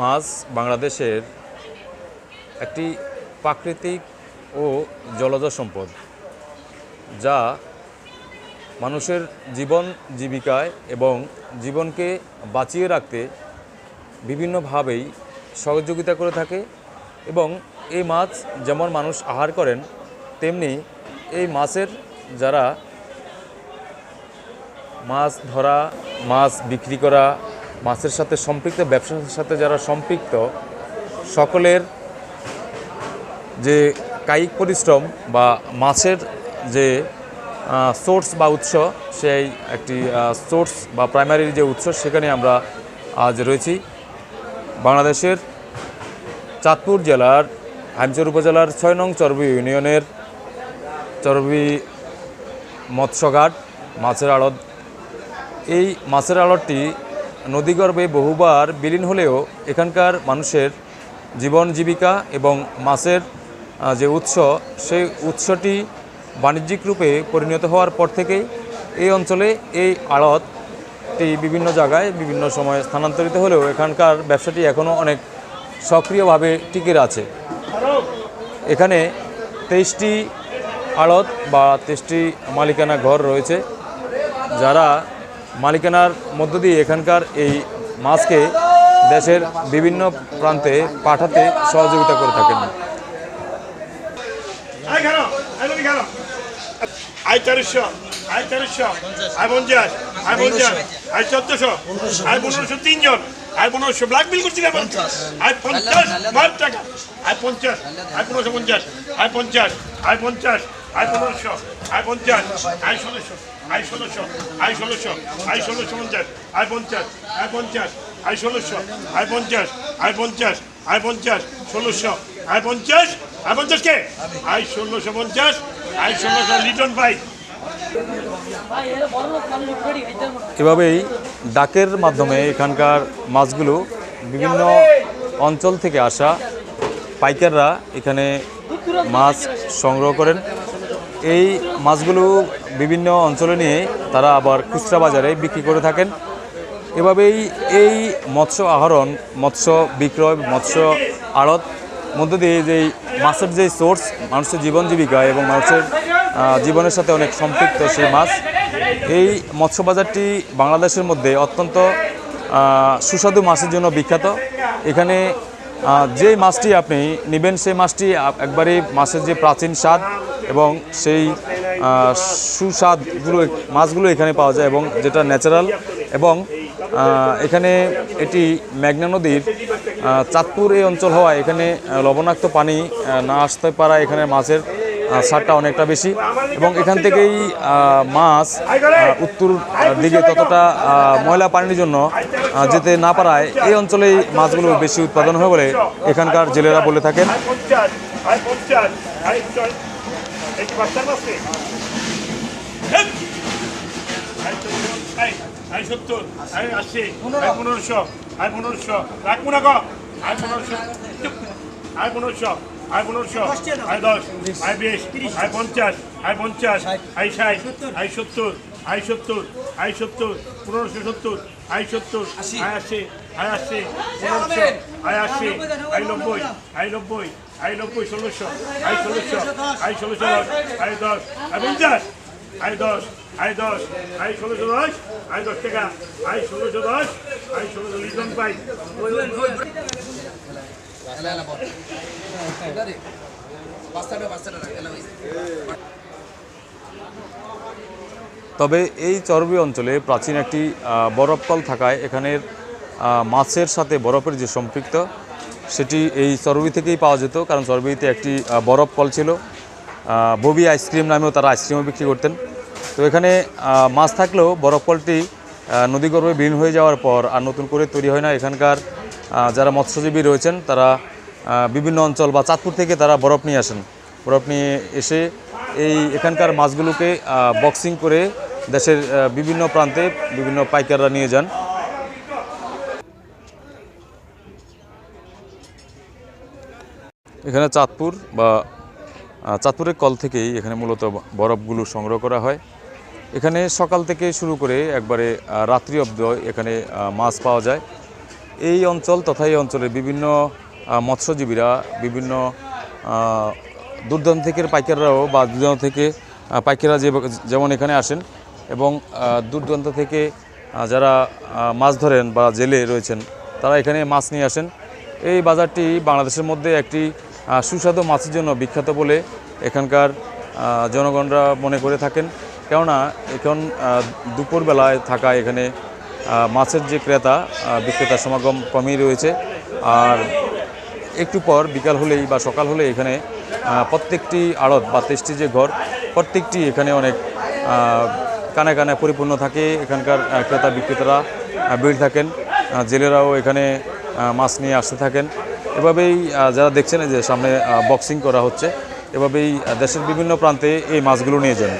মাছ বাংলাদেশের একটি প্রাকৃতিক ও জলজ সম্পদ, যা মানুষের জীবন জীবিকায় এবং জীবনকে বাঁচিয়ে রাখতে বিভিন্নভাবেই সহযোগিতা করে থাকে এবং এই মাছ যেমন মানুষ আহার করেন, তেমনি এই মাছের যারা মাছ ধরা, মাছ বিক্রি করা মাছের সাথে সম্পৃক্ত, ব্যবসার সাথে যারা সম্পৃক্ত, সকলের যে কায়িক পরিশ্রম বা মাছের যে সোর্স বা উৎস, সেই একটি সোর্স বা প্রাইমারি যে উৎস, সেখানে আমরা আজ রয়েছি। বাংলাদেশের চাঁদপুর জেলার হামচর উপজেলার ছয় নং চর্বি ইউনিয়নের চর্বি মৎস্যঘাট মাছের আড়ত। এই মাছের আড়তটি নদীগর্ভে বহুবার বিলীন হলেও এখানকার মানুষের জীবন জীবিকা এবং মাছের যে উৎস, সেই উৎসটি বাণিজ্যিক রূপে পরিণত হওয়ার পর থেকেই এই অঞ্চলে এই আড়তটি বিভিন্ন জায়গায় বিভিন্ন সময়ে স্থানান্তরিত হলেও এখানকার ব্যবসাটি এখনও অনেক সক্রিয়ভাবে টিকে আছে। এখানে তেইশটি আড়ত বা তেইশটি মালিকানা ঘর রয়েছে, যারা মালিকানার মধ্য দিয়ে এখানকার এই মাছকে দেশের বিভিন্ন প্রান্তে পাঠাতে সহযোগিতা করে থাকেন। আই খানো আই আই চারশো আই চারশো আই পঞ্চাশ আই পঞ্চাশ চোদ্দশো আই পনেরোশো তিনজন আই পনেরোশো ব্ল্যাক বিল করছি পঞ্চাশ। মার টাকা। আই পঞ্চাশ আই পনেরোশো পঞ্চাশ আই পঞ্চাশ আই পঞ্চাশ আই পনেরোশো আই পঞ্চাশ আই ষোলোশো আই ষোলোশো আই ষোলোশো আই ষোলোশো পঞ্চাশ আই পঞ্চাশ আই পঞ্চাশ আই ষোলোশো আই পঞ্চাশ আই পঞ্চাশ আই পঞ্চাশ ষোলোশো আই পঞ্চাশ আই পঞ্চাশ কে? আই ষোলোশো পঞ্চাশ আই ষোলোশো লিটন পাই এভাবেই ডাকের মাধ্যমে এখানকার মাছগুলো বিভিন্ন অঞ্চল থেকে আসা পাইকাররা এখানে মাছ সংগ্রহ করেন। এই মাছগুলো বিভিন্ন অঞ্চলে নিয়ে তারা আবার খুচরা বাজারে বিক্রি করে থাকেন। এভাবেই এই মৎস্য আহরণ, মৎস্য বিক্রয়, মৎস্য আড়ত মধ্য দিয়ে যেই মাছের যে সোর্স মানুষের জীবন জীবিকা এবং মানুষের জীবনের সাথে অনেক সম্পৃক্ত সেই মাছ, এই মৎস্য বাজারটি বাংলাদেশের মধ্যে অত্যন্ত সুস্বাদু মাছের জন্য বিখ্যাত। এখানে যে মাছটি আপনি নেবেন, সেই মাছটি একবারে মাছের যে প্রাচীন স্বাদ এবং সেই সুস্বাদগুলো, মাছগুলো এখানে পাওয়া যায় এবং যেটা ন্যাচারাল এবং এখানে এটি মেঘনা নদীর চাঁদপুর এই অঞ্চল হওয়ায় এখানে লবণাক্ত পানি না আসতে পারা এখানে মাছের স্বাদটা অনেকটা বেশি এবং এখান থেকেই মাছ উত্তর দিকে ততটা ময়লা পানির জন্য যেতে না পারায় এই অঞ্চলেই মাছগুলো বেশি উৎপাদন হয় বলে এখানকার জেলেরা বলে থাকেন পনেরোশো আই পনেরোশো পনেরোশো। আই পনেরোশো আই দশ আই বিশ আই পঞ্চাশ আই পঞ্চাশ আই ষাট আই সত্তর আই সত্তর আই সত্তর পনেরোশো সত্তর আই সত্তর আই আশি আই আশি পনেরোশো আই আশি আই নব্বই আই নব্বই আই নব্বই ষোলোশো আই ষোলোশো আই ষোলোশো দশ আই দশ আই পঞ্চাশ আই দশ আই দশ আই ষোলোশো দশ আই দশ টাকা আই ষোলোশো দশ। আই ষোলোশো লিটন পাই তবে এই চর্বি অঞ্চলে প্রাচীন একটি বরফকল থাকায় এখানের মাছের সাথে বরফের যে সম্পৃক্ত সেটি এই চর্বি থেকেই পাওয়া যেত। কারণ চর্বিতে একটি আহ, বরফ কল ছিল ববি আইসক্রিম নামেও তারা আইসক্রিমও বিক্রি করতেন। তো এখানে মাছ থাকলেও বরফ কলটি আহ, নদীগর্ভে বিলীন হয়ে যাওয়ার পর আর নতুন করে তৈরি হয় না। এখানকার যারা মৎস্যজীবী রয়েছেন তারা বিভিন্ন অঞ্চল বা চাঁদপুর থেকে তারা বরফ নিয়ে আসেন। বরফ নিয়ে এসে এই এখানকার মাছগুলোকে বক্সিং করে দেশের বিভিন্ন প্রান্তে বিভিন্ন পাইকাররা নিয়ে যান। এখানে চাঁদপুর বা চাঁদপুরের কল থেকেই এখানে মূলত বরফগুলো সংগ্রহ করা হয়। এখানে সকাল থেকে শুরু করে একবারে রাত্রি অব্দ এখানে মাছ পাওয়া যায়। এই অঞ্চল তথা এই অঞ্চলের বিভিন্ন মৎস্যজীবীরা, বিভিন্ন দূরদূরান্ত থেকে পাইকাররাও বা দূরদূরান্ত থেকে পাইকাররা যেমন এখানে আসেন এবং দূর দূরান্ত থেকে যারা মাছ ধরেন বা জেলে রয়েছেন, তারা এখানে মাছ নিয়ে আসেন। এই বাজারটি বাংলাদেশের মধ্যে একটি সুস্বাদু মাছের জন্য বিখ্যাত বলে এখানকার জনগণরা মনে করে থাকেন। কেননা, এখন দুপুরবেলায় থাকা এখানে মাছের যে ক্রেতা বিক্রেতার সমাগম কমই রয়েছে। আর একটু পর বিকাল হলেই বা সকাল হলে এখানে প্রত্যেকটি আড়ত বা তেষ্টি যে ঘর, প্রত্যেকটি এখানে অনেক কানে কানে পরিপূর্ণ থাকে। এখানকার ক্রেতা বিক্রেতারা ভিড় থাকেন। জেলেরাও এখানে মাছ নিয়ে আসতে থাকেন। এভাবেই যারা দেখছেন যে সামনে বক্সিং করা হচ্ছে, এভাবেই দেশের বিভিন্ন প্রান্তে এই মাছগুলো নিয়ে যান।